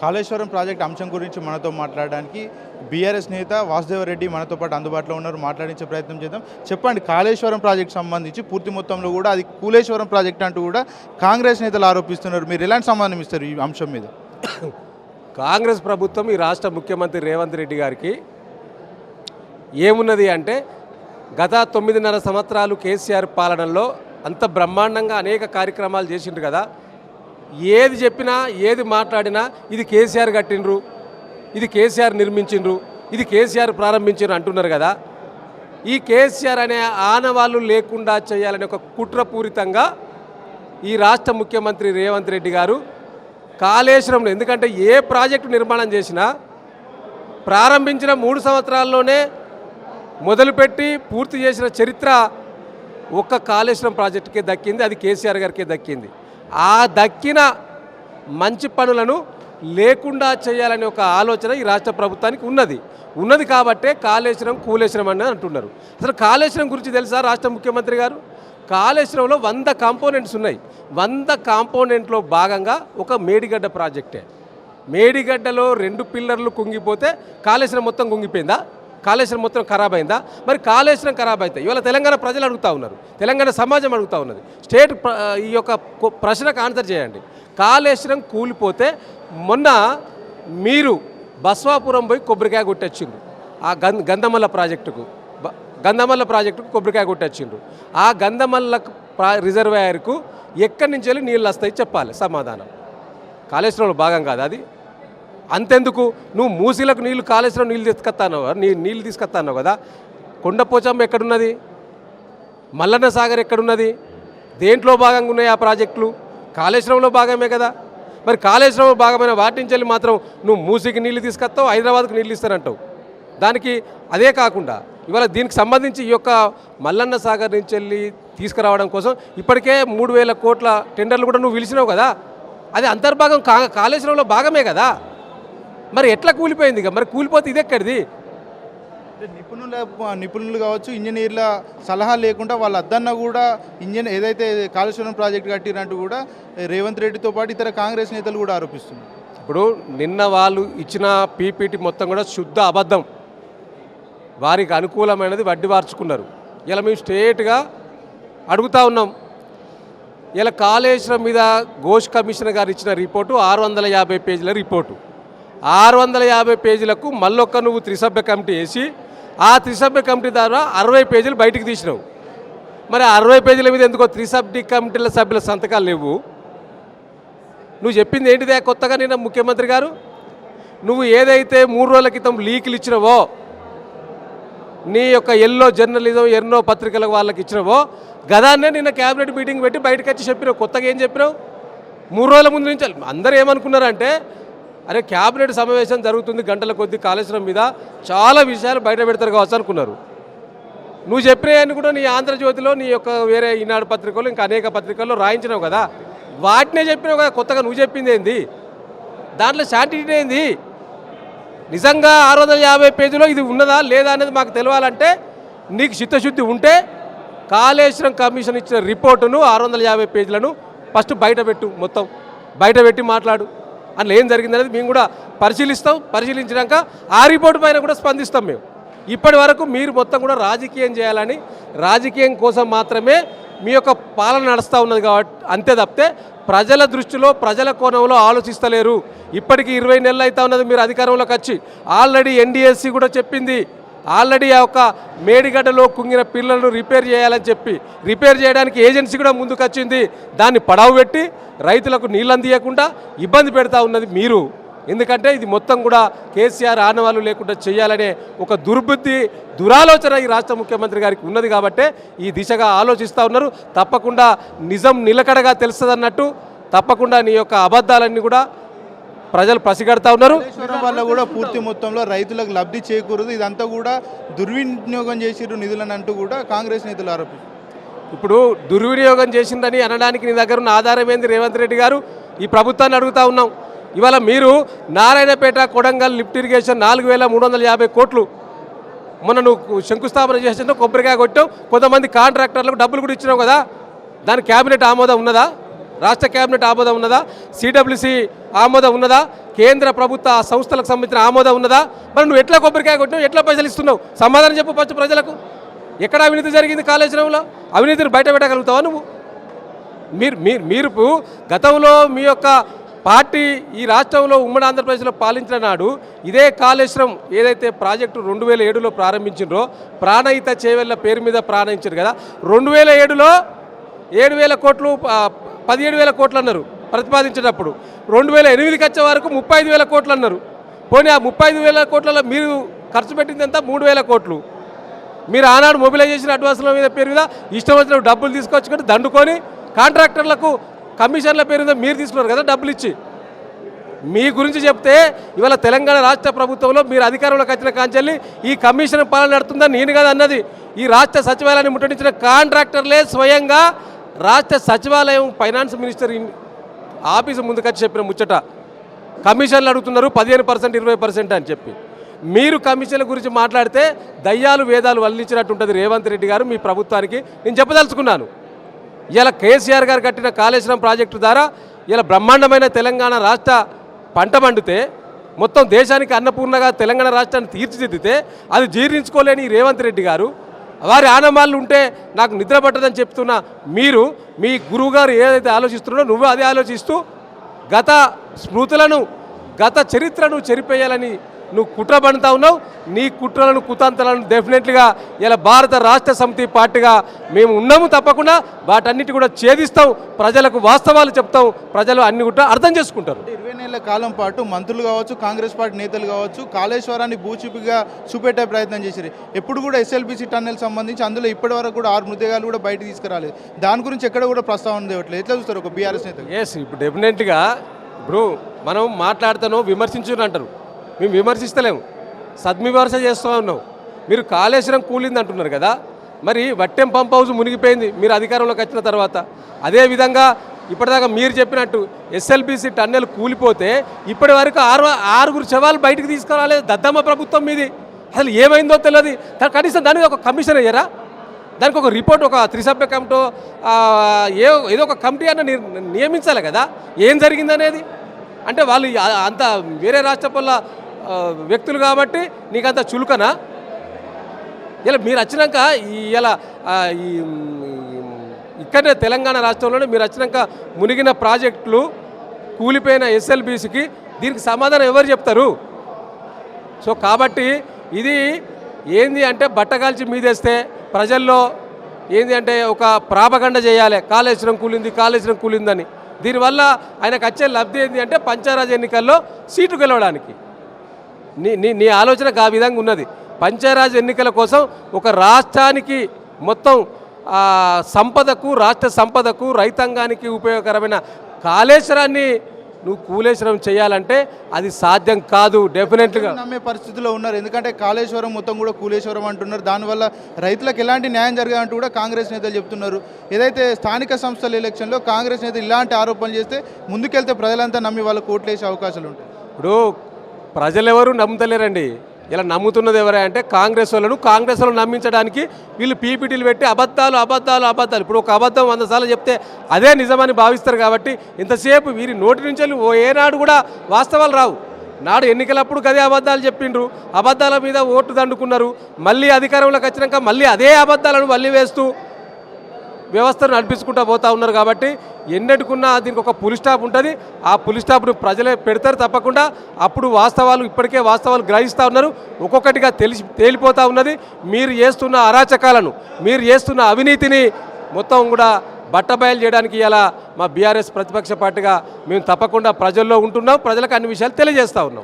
Kaleshwaram project అంశం గురించి మనతో మాట్లాడడానికి బీఆర్ఎస్ నేత వాసుదేవరెడ్డి మనతో పాటు అందుబాటులో ఉన్నారు. మాట్లాడించే ప్రయత్నం చేద్దాం. చెప్పండి కాళేశ్వరం ప్రాజెక్ట్ సంబంధించి పూర్తి మొత్తంలో కూడా అది కూలేశ్వరం ప్రాజెక్ట్ అంటూ కూడా కాంగ్రెస్ నేతలు ఆరోపిస్తున్నారు. మీరు ఎలాంటి సమాధానం ఇస్తారు ఈ అంశం మీద? కాంగ్రెస్ ప్రభుత్వం ఈ రాష్ట్ర ముఖ్యమంత్రి రేవంత్ రెడ్డి గారికి ఏమున్నది అంటే గత తొమ్మిదిన్నర సంవత్సరాలు కేసీఆర్ పాలనలో అంత బ్రహ్మాండంగా అనేక కార్యక్రమాలు చేసిండ్రు కదా. ఏది చెప్పినా ఏది మాట్లాడినా ఇది కేసీఆర్ కట్టిండ్రు ఇది కేసీఆర్ నిర్మించిండ్రు ఇది కేసీఆర్ ప్రారంభించారు అంటున్నారు కదా. ఈ కేసీఆర్ అనే ఆనవాళ్ళు లేకుండా చేయాలనే ఒక కుట్రపూరితంగా ఈ రాష్ట్ర ముఖ్యమంత్రి రేవంత్ రెడ్డి గారు కాళేశ్వరంలో ఎందుకంటే ఏ ప్రాజెక్టు నిర్మాణం చేసినా ప్రారంభించిన మూడు సంవత్సరాల్లోనే మొదలుపెట్టి పూర్తి చేసిన చరిత్ర ఒక్క కాళేశ్వరం ప్రాజెక్టుకే దక్కింది అది కేసీఆర్ గారికే దక్కింది. ఆ దక్కిన మంచి పనులను లేకుండా చేయాలనే ఒక ఆలోచన ఈ రాష్ట్ర ప్రభుత్వానికి ఉన్నది. ఉన్నది కాబట్టే కాళేశ్వరం కూలేశ్వరం అని అంటున్నారు. అసలు కాళేశ్వరం గురించి తెలుసా రాష్ట్ర ముఖ్యమంత్రి గారు? కాళేశ్వరంలో వంద కాంపోనెంట్స్ ఉన్నాయి. వంద కాంపోనెంట్లో భాగంగా ఒక మేడిగడ్డ ప్రాజెక్టే. మేడిగడ్డలో రెండు పిల్లర్లు కుంగిపోతే కాళేశ్వరం మొత్తం కుంగిపోయిందా? కాళేశ్వరం మొత్తం ఖరాబ్ అయిందా? మరి కాళేశ్వరం ఖరాబ్ అవుతాయి ఇవాళ తెలంగాణ ప్రజలు అడుగుతూ ఉన్నారు. తెలంగాణ సమాజం అడుగుతూ ఉన్నది. స్టేట్ ఈ యొక్క ప్రశ్నకు ఆన్సర్ చేయండి. కాళేశ్వరం కూలిపోతే మొన్న మీరు బస్వాపురం పోయి కొబ్బరికాయ కొట్టొచ్చిండ్రు. ఆ గం గంధమల్ల ప్రాజెక్టుకు. గంధమల్ల ప్రాజెక్టుకు కొబ్బరికాయ కొట్టొచ్చిండ్రు. ఆ గంధమల్ల ప్రా రిజర్వాయర్కు ఎక్కడి నుంచి వెళ్ళి నీళ్ళు వస్తాయి చెప్పాలి. సమాధానం. కాళేశ్వరంలో భాగం కాదు అది? అంతెందుకు? నువ్వు మూసీలకు నీళ్ళు కాళేశ్వరం నీళ్ళు తీసుకొస్తాను నీ నీళ్ళు తీసుకొస్తాను కదా. కొండపోచమ్మ ఎక్కడున్నది? మల్లన్న సాగర్ ఎక్కడున్నది? దేంట్లో భాగంగా ఉన్నాయి ఆ ప్రాజెక్టులు? కాళేశ్వరంలో భాగమే కదా. మరి కాళేశ్వరంలో భాగమైన వాటి నుంచి మాత్రం నువ్వు మూసీకి నీళ్ళు తీసుకొస్తావు హైదరాబాద్కు నీళ్ళు ఇస్తానంటావు. దానికి అదే కాకుండా ఇవాళ దీనికి సంబంధించి ఈ యొక్క మల్లన్న సాగర్ నుంచి వెళ్ళి తీసుకురావడం కోసం ఇప్పటికే మూడు వేల కోట్ల టెండర్లు కూడా నువ్వు పిలిచినావు కదా. అది అంతర్భాగం కా కాళేశ్వరంలో భాగమే కదా. మరి ఎట్లా కూలిపోయింది ఇక? మరి కూలిపోతే ఇది ఎక్కడిది? నిపుణుల నిపుణులు కావచ్చు ఇంజనీర్ల సలహా లేకుండా వాళ్ళ అద్దన్న కూడా ఇంజన్ ఏదైతే కాళేశ్వరం ప్రాజెక్ట్ కట్టిరంటూ కూడా రేవంత్ రెడ్డితో పాటు ఇతర కాంగ్రెస్ నేతలు కూడా ఆరోపిస్తున్నారు. ఇప్పుడు నిన్న వాళ్ళు ఇచ్చిన పీపీటీ మొత్తం కూడా శుద్ధ అబద్ధం. వారికి అనుకూలమైనది వడ్డీ వార్చుకున్నారు. ఇలా మేము స్ట్రేట్గా అడుగుతా ఉన్నాం. ఇలా కాళేశ్వరం మీద ఘోష్ కమిషన్ గారు ఇచ్చిన రిపోర్టు ఆరు వందల యాభై పేజీల రిపోర్టు. ఆరు వందల యాభై పేజీలకు మళ్ళొక్క నువ్వు త్రిసభ్య కమిటీ వేసి ఆ త్రిసభ్య కమిటీ ద్వారా అరవై పేజీలు బయటికి తీసినావు. మరి అరవై పేజీల మీద ఎందుకో త్రిసభ్య కమిటీల సభ్యుల సంతకాలు లేవు? నువ్వు చెప్పింది ఏంటిదే కొత్తగా నిన్న ముఖ్యమంత్రి గారు? నువ్వు ఏదైతే మూడు రోజుల క్రితం లీకులు ఇచ్చినవో నీ యొక్క ఎల్లో జర్నలిజం ఎన్నో పత్రికల వాళ్ళకి ఇచ్చినవో గదాన్నే నిన్న క్యాబినెట్ మీటింగ్ పెట్టి బయటకు వచ్చి చెప్పినావు. కొత్తగా ఏం చెప్పినావు? మూడు రోజుల ముందు నుంచి. అందరూ ఏమనుకున్నారంటే అరే క్యాబినెట్ సమావేశం జరుగుతుంది గంటల కొద్ది కాళేశ్వరం మీద. చాలా విషయాలు బయట పెడతారు కావచ్చు అనుకున్నారు. నువ్వు చెప్పినవన్నీ కూడా నీ ఆంధ్రజ్యోతిలో నీ యొక్క వేరే ఈనాడు పత్రికలు ఇంకా అనేక పత్రికల్లో రాయించినావు కదా. వాటినే చెప్పినావు కదా కొత్తగా నువ్వు చెప్పింది ఏంది? దాంట్లో శాంటిటీ ఏంది? నిజంగా ఆరు వందల యాభై పేజీలో ఇది ఉన్నదా లేదా అనేది మాకు తెలియాలంటే నీకు చిత్తశుద్ధి ఉంటే కాళేశ్వరం కమిషన్ ఇచ్చిన రిపోర్టును ఆరు వందల యాభై పేజీలను ఫస్ట్ బయట పెట్టు మొత్తం. బయట పెట్టి మాట్లాడు. అందులో ఏం జరిగిందనేది మేము కూడా పరిశీలిస్తాం. పరిశీలించినాక ఆ రిపోర్ట్ పైన కూడా స్పందిస్తాం మేము. ఇప్పటి వరకు మీరు మొత్తం కూడా రాజకీయం చేయాలని రాజకీయం కోసం మాత్రమే మీ యొక్క పాలన నడుస్తూ ఉన్నది కాబట్టి అంతే తప్పితే ప్రజల దృష్టిలో ప్రజల కోణంలో ఆలోచిస్తలేరు. ఇప్పటికి ఇరవై నెలలు అవుతా ఉన్నది మీరు అధికారంలోకి వచ్చి. ఆల్రెడీ ఎన్డీఎస్సీ కూడా చెప్పింది. ఆల్రెడీ ఆ యొక్క మేడిగడ్డలో కుంగిన పిల్లలను రిపేర్ చేయాలని చెప్పి రిపేర్ చేయడానికి ఏజెన్సీ కూడా ముందుకొచ్చింది దాన్ని పడవ పెట్టి రైతులకు నీళ్ళు అందియకుండా ఇబ్బంది పెడతా ఉన్నది మీరు. ఎందుకంటే ఇది మొత్తం కూడా కేసీఆర్ ఆనవాళ్ళు లేకుండా చేయాలనే ఒక దుర్బుద్ధి దురాలోచన ఈ రాష్ట్ర ముఖ్యమంత్రి గారికి ఉన్నది కాబట్టే ఈ దిశగా ఆలోచిస్తూ ఉన్నారు. తప్పకుండా నిజం నిలకడగా తెలుస్తుందన్నట్టు తప్పకుండా నీ యొక్క అబద్ధాలన్నీ కూడా ప్రజలు పసిగడతా ఉన్నారు. వల్ల కూడా పూర్తి మొత్తంలో రైతులకు లబ్ధి చేకూరదు. ఇదంతా కూడా దుర్వినియోగం చేసిర్రు నిధులను అంటూ కూడా కాంగ్రెస్ నేతలు ఆరోపిస్తున్నారు ఇప్పుడు దుర్వినియోగం చేసిందని అనడానికి నీ దగ్గర ఉన్న ఆధారం ఏంది రేవంత్ రెడ్డి గారు? ఈ ప్రభుత్వాన్ని అడుగుతా ఉన్నాం. ఇవాళ మీరు నారాయణపేట కొడంగల్ లిఫ్ట్ ఇరిగేషన్ నాలుగు వేల మూడు వందల యాభై కోట్లు మొన్న నువ్వు శంకుస్థాపన చేసిన కొబ్బరికాయ కొట్టావు. కొంతమంది కాంట్రాక్టర్లకు డబ్బులు కూడా ఇచ్చినావు కదా. దాని క్యాబినెట్ ఆమోదం ఉన్నదా? రాష్ట్ర కేబినెట్ ఆమోదం ఉన్నదా? సిడబ్ల్యూసి ఆమోదం ఉన్నదా? కేంద్ర ప్రభుత్వ సంస్థలకు సంబంధించిన ఆమోదం ఉన్నదా? మరి నువ్వు ఎట్లా కొబ్బరికాయ కొట్టినావు? ఎట్లా పైసలు ఇస్తున్నావు? సమాధానం చెప్పు ఫస్ట్ ప్రజలకు. ఎక్కడ అవినీతి జరిగింది కాళేశ్వరంలో అవినీతిని బయట పెట్టగలుగుతావా నువ్వు? మీరు మీరు మీరు గతంలో మీ యొక్క పార్టీ ఈ రాష్ట్రంలో ఉమ్మడి ఆంధ్రప్రదేశ్లో పాలించిన నాడు ఇదే కాళేశ్వరం ఏదైతే ప్రాజెక్టు రెండు వేల ఏడులో ప్రారంభించిండ్రో ప్రాణహిత చేవెళ్ళ పేరు మీద ప్రారంభించారు కదా. రెండు వేల ఏడులో ఏడు వేల కోట్లు పదిహేడు వేల కోట్లు అన్నారు ప్రతిపాదించేటప్పుడు. రెండు వేల ఎనిమిదికి వచ్చే వరకు ముప్పై ఐదు వేల కోట్లు అన్నారు పోనీ ఆ ముప్పై ఐదు వేల కోట్లలో మీరు ఖర్చు పెట్టింది ఎంత? మూడు వేల కోట్లు. మీరు ఆనాడు మొబిలైజేషన్ అడ్వాన్స్ల మీద పేరు మీద ఇష్టం వచ్చిన డబ్బులు తీసుకొచ్చుకొని దండుకొని కాంట్రాక్టర్లకు కమిషన్ల పేరు మీద మీరు తీసుకున్నారు కదా డబ్బులు ఇచ్చి. మీ గురించి చెప్తే ఇవాళ తెలంగాణ రాష్ట్ర ప్రభుత్వంలో మీరు అధికారంలోకి వచ్చిన కాంచెల్లి ఈ కమిషన్ పాలన నడుతుందని నేను కదా అన్నది. ఈ రాష్ట్ర సచివాలయాన్ని ముట్టడించిన కాంట్రాక్టర్లే స్వయంగా రాష్ట్ర సచివాలయం ఫైనాన్స్ మినిస్టర్ ఆఫీసు ముందుకొచ్చి చెప్పిన ముచ్చట కమిషన్లు అడుగుతున్నారు పదిహేను పర్సెంట్ ఇరవై పర్సెంట్ అని చెప్పి. మీరు కమిషన్ల గురించి మాట్లాడితే దయ్యాలు వేదాలు వల్లించినట్టు ఉంటుంది రేవంత్ రెడ్డి గారు మీ ప్రభుత్వానికి. నేను చెప్పదలుచుకున్నాను. ఇలా కేసీఆర్ గారు కట్టిన కాళేశ్వరం ప్రాజెక్టు ద్వారా ఇలా బ్రహ్మాండమైన తెలంగాణ రాష్ట్ర పంట పండితే మొత్తం దేశానికి అన్నపూర్ణగా తెలంగాణ రాష్ట్రాన్ని తీర్చిదిద్దితే అది జీర్ణించుకోలేని రేవంత్ రెడ్డి గారు. వారి ఆనమాళ్ళు ఉంటే నాకు నిద్ర పట్టదని చెప్తున్న మీరు మీ గురువుగారు ఏదైతే ఆలోచిస్తున్నారో నువ్వు అదే ఆలోచిస్తూ గత స్మృతులను గత చరిత్రను చెరిపేయాలని నువ్వు కుట్ర పడుతూ ఉన్నావు నీ కుట్రలను కుతంత్రాలను డెఫినెట్లీగా ఇలా భారత రాష్ట్ర సమితి పార్టీగా మేము ఉన్నాము తప్పకుండా. వాటన్నిటి కూడా ఛేదిస్తాం ప్రజలకు వాస్తవాలు చెప్తాం ప్రజలు అన్ని కూడా అర్థం చేసుకుంటారు. ఇరవై నెలల కాలం పాటు మంత్రులు కావచ్చు కాంగ్రెస్ పార్టీ నేతలు కావచ్చు కాళేశ్వరాన్ని భూచూపిగా చూపెట్టే ప్రయత్నం చేశారు ఎప్పుడు కూడా ఎస్ఎల్బిసి టన్నెల్ సంబంధించి అందులో ఇప్పటి వరకు కూడా ఆరు మృతదేహాలు కూడా బయటకు తీసుకురాలేదు. దాని గురించి ఎక్కడ కూడా ప్రస్తావన తేవట్లేదు ఎట్లా చూస్తారు ఒక బీఆర్ఎస్ నేత ఎస్ ఇప్పుడు డెఫినెట్గా ఇప్పుడు మనం మాట్లాడుతాను విమర్శించుని అంటారు. మేము విమర్శిస్తలేము. సద్విమర్శ చేస్తూ ఉన్నాం. మీరు కాళేశ్వరం కూలింది అంటున్నారు కదా మరి వట్టెం పంప్ హౌస్ మునిగిపోయింది మీరు అధికారంలోకి వచ్చిన తర్వాత. అదేవిధంగా ఇప్పటిదాకా మీరు చెప్పినట్టు ఎస్ఎల్బిసి టన్నెల్ కూలిపోతే ఇప్పటి వరకు ఆరు ఆరుగురు శవాలు బయటకు తీసుకురాలేదు దద్దమ్మ ప్రభుత్వం మీది. అసలు ఏమైందో తెలియదు కనీసం దానికి ఒక కమిషన్ అయ్యారా దానికి ఒక రిపోర్ట్ ఒక త్రిసభ్య కమిటీ ఏ ఏదో ఒక కమిటీ అన్న నియమించాలి కదా. ఏం జరిగిందనేది? అంటే వాళ్ళు అంత వేరే రాష్ట్రపల్ల వ్యక్తులు కాబట్టి నీకు అంత చులుకనా? ఇలా మీరు వచ్చినాక ఇలా ఈ ఇక్కడనే తెలంగాణ రాష్ట్రంలోనే మీరు వచ్చినాక మునిగిన ప్రాజెక్టులు కూలిపోయిన ఎస్ఎల్బీసీకి దీనికి సమాధానం ఎవరు చెప్తారు? సో కాబట్టి ఇది ఏంది అంటే బట్టగాల్చి మీదేస్తే ప్రజల్లో ఏంది అంటే ఒక ప్రాపగండ చేయాలి. కాళేశ్వరం కూలింది కాళేశ్వరం కూలిందని. దీనివల్ల ఆయనకు వచ్చే లబ్ధి ఏంది అంటే పంచారాజ్ ఎన్నికల్లో సీటు గెలవడానికి. నీ నీ నీ ఆలోచన ఆ విధంగా ఉన్నది. పంచాయరాజ్ ఎన్నికల కోసం ఒక రాష్ట్రానికి మొత్తం సంపదకు రాష్ట్ర సంపదకు రైతాంగానికి ఉపయోగకరమైన కాళేశ్వరాన్ని నువ్వు కూలేశ్వరం చేయాలంటే అది సాధ్యం కాదు డెఫినెట్గా నమ్మే పరిస్థితిలో ఉన్నారు. ఎందుకంటే కాళేశ్వరం మొత్తం కూడా కూలేశ్వరం అంటున్నారు. దానివల్ల రైతులకు ఎలాంటి న్యాయం జరగాలంటూ కూడా కాంగ్రెస్ నేతలు చెప్తున్నారు. ఏదైతే స్థానిక సంస్థల ఎలక్షన్లో కాంగ్రెస్ నేతలు ఇలాంటి ఆరోపణలు చేస్తే ముందుకెళ్తే ప్రజలంతా నమ్మి వాళ్ళకు ఓట్లేసే అవకాశాలు ఉంటాయి. ఇప్పుడు ప్రజలెవరు నమ్ముతలేరండి. ఇలా నమ్ముతున్నది ఎవరే అంటే కాంగ్రెస్ వాళ్ళను. కాంగ్రెస్ వాళ్ళను నమ్మించడానికి వీళ్ళు పీపీటీలు పెట్టి అబద్ధాలు అబద్ధాలు అబద్ధాలు. ఇప్పుడు ఒక అబద్ధం వంద సార్లు చెప్తే అదే నిజమని భావిస్తారు కాబట్టి ఇంతసేపు వీరి నోటి నుంచి వెళ్ళి ఓ ఏనాడు కూడా వాస్తవాలు రావు. నాడు ఎన్నికలప్పుడు గదే అబద్ధాలు చెప్పిండ్రు. అబద్ధాల మీద ఓటు దండుకున్నారు. మళ్ళీ అధికారంలోకి వచ్చినాక మళ్ళీ అదే అబద్ధాలను మళ్ళీ వేస్తూ వ్యవస్థను నడిపించుకుంటూ పోతా ఉన్నారు కాబట్టి ఎన్నటికున్నా దీనికి ఒక పులి స్టాప్ ఉంటుంది. ఆ పులి స్టాప్ను ప్రజలే పెడతారు తప్పకుండా. అప్పుడు వాస్తవాలు ఇప్పటికే వాస్తవాలు గ్రహిస్తూ ఉన్నారు. ఒక్కొక్కటిగా తెలిసి తేలిపోతూ ఉన్నది. మీరు చేస్తున్న అరాచకాలను మీరు చేస్తున్న అవినీతిని మొత్తం కూడా బట్టబయలు చేయడానికి ఇలా మా బీఆర్ఎస్ ప్రతిపక్ష పార్టీగా మేము తప్పకుండా ప్రజల్లో ఉంటున్నాం. ప్రజలకు అన్ని విషయాలు తెలియజేస్తూ ఉన్నాం.